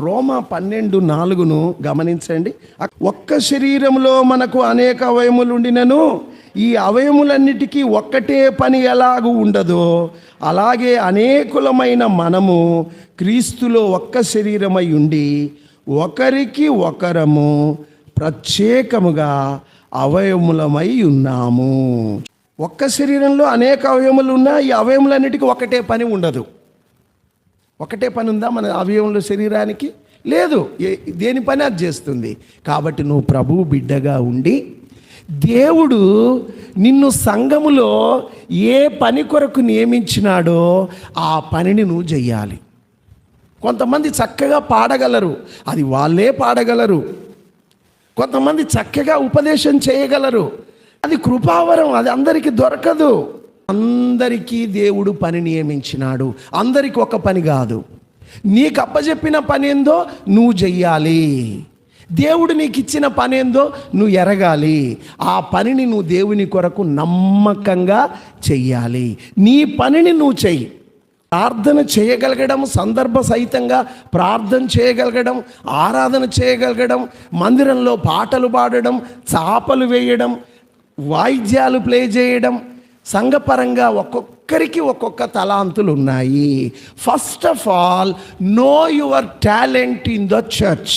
రోమా పన్నెండు నాలుగును గమనించండి. ఒక్క శరీరంలో మనకు అనేక అవయములు ఉండినను ఈ అవయములన్నిటికీ ఒక్కటే పని ఎలాగూ ఉండదో. అలాగే అనేకులమైన మనము క్రీస్తులో ఒక్క శరీరమై ఉండి ఒకరికి ఒకరము ప్రత్యేకముగా అవయములమై ఉన్నాము. ఒక్క శరీరంలో అనేక అవయములు ఉన్నా ఈ అవయములన్నిటికీ ఒకటే పని ఉండదు. ఒకటే పని ఉందా మన అవయవంలో శరీరానికి? లేదు. దేని పని అది చేస్తుంది? కాబట్టి నువ్వు ప్రభు బిడ్డగా ఉండి దేవుడు నిన్ను సంఘములో ఏ పని కొరకు నియమించినాడో ఆ పనిని నువ్వు చెయ్యాలి. కొంతమంది చక్కగా పాడగలరు. అది వాళ్ళే పాడగలరు. కొంతమంది చక్కగా ఉపదేశం చేయగలరు. అది కృపావరం అది అందరికీ దొరకదు. అందరికీ దేవుడు పని నియమించినాడు. అందరికి ఒక పని కాదు. నీకు అప్పచెప్పిన పని ఏందో నువ్వు చెయ్యాలి. దేవుడు నీకు ఇచ్చిన పని ఏందో నువ్వు ఎరగాలి. ఆ పనిని నువ్వు దేవుని కొరకు నమ్మకంగా చెయ్యాలి. నీ పనిని నువ్వు చెయ్యి. ప్రార్థన చేయగలగడం సందర్భ సహితంగా ప్రార్థన చేయగలగడం ఆరాధన చేయగలగడం మందిరంలో పాటలు పాడడం చాపలు వేయడం వాయిద్యాలు ప్లే చేయడం సంఘపరంగా ఒక్కొక్కరికి ఒక్కొక్క తలాంతులు ఉన్నాయి first of all know your talent in the church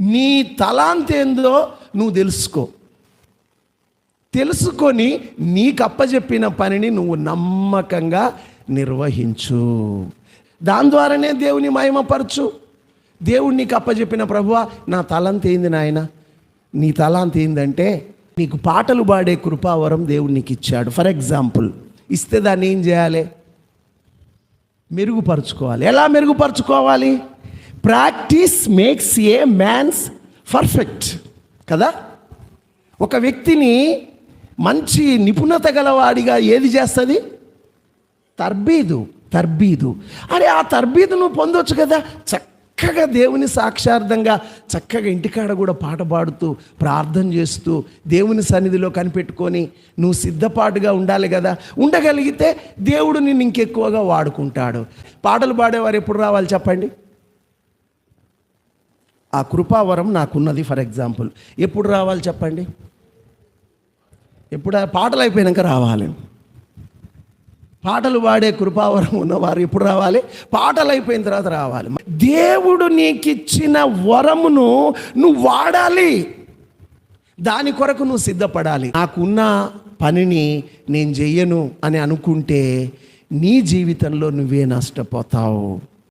నీ తలాంత్ ఏందో నువ్వు తెలుసుకో. తెలుసుకొని నీకు అప్పచెప్పిన పనిని నువ్వు నమ్మకంగా నిర్వహించు. దాని ద్వారానే దేవుని మహిమపరచు. దేవుడు నీకు అప్పచెప్పిన ప్రభువా నా తలంత ఏంది నాయన? నీ తలాంత ఏందంటే నీకు పాటలు పాడే కృపావరం దేవుడు నీకు ఇచ్చాడు ఫర్ ఎగ్జాంపుల్ ఇస్తే దాన్ని ఏం చేయాలి? మెరుగుపరుచుకోవాలి. ఎలా మెరుగుపరుచుకోవాలి? Practice makes a man's perfect కదా? ఒక వ్యక్తిని మంచి నిపుణత గలవాడిగా ఏది చేస్తుంది? తర్బీదు తర్బీదు. అరే ఆ తర్బీదు నువ్వు పొందొచ్చు కదా? చక్కగా దేవుని సాక్షార్థంగా చక్కగా ఇంటికాడ కూడా పాట పాడుతూ ప్రార్థన చేస్తూ దేవుని సన్నిధిలో కనిపెట్టుకొని నువ్వు సిద్ధపాటుగా ఉండాలి కదా. ఉండగలిగితే దేవుడు నిన్ను ఇంకెక్కువగా వాడుకుంటాడు. పాటలు పాడేవారు ఎప్పుడు రావాలి చెప్పండి? ఆ కృపావరం నాకున్నది ఫర్ ఎగ్జాంపుల్. ఎప్పుడు రావాలి చెప్పండి? ఎప్పుడు పాటలు అయిపోయినాక రావాలి. పాటలు పాడే కృపావరం ఉన్నవారు ఎప్పుడు రావాలి? పాటలు అయిపోయిన తర్వాత రావాలి. దేవుడు నీకు ఇచ్చిన వరమును నువ్వు వాడాలి. దాని కొరకు నువ్వు సిద్ధపడాలి. నాకున్న పనిని నేను చెయ్యను అని అనుకుంటే నీ జీవితంలో నువ్వే నష్టపోతావు.